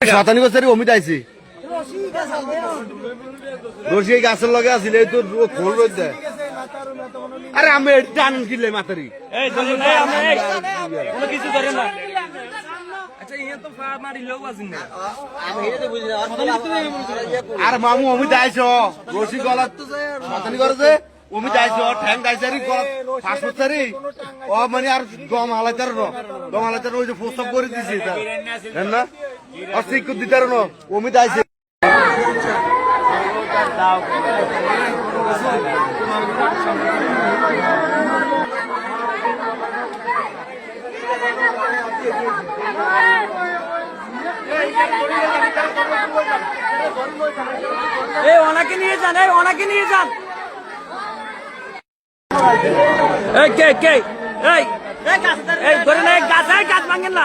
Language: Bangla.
শতানি বছর অমিত আইছি। রশি এই গাছের লগে আছিল এই তো খোল রোদ দেয়। আরে আমি টান কিনলে মাতারি এই ধরে নাই আমরা এই। কোনো কিছু ধরে না। আচ্ছা ইয়ে তো ফা মারি লোক আছেন না। আর মামু অমিত আইছ। রশি গলা শতানি করেছে অমিত আইছ ঠ্যাং গাইছারি ফাঁস করছারি ও মানে আর গম হালাইতার গম হালাইতার ওই যে প্রস্তাব করে দিছি তার হ্যাঁ না? দিতার ন অমিত আইছে। এই, ওনাকে নিয়ে যান, এই, ওনাকে নিয়ে যান। এই, কে কে? এই এই, ধরে না গাছ গাছ ভাঙেন না।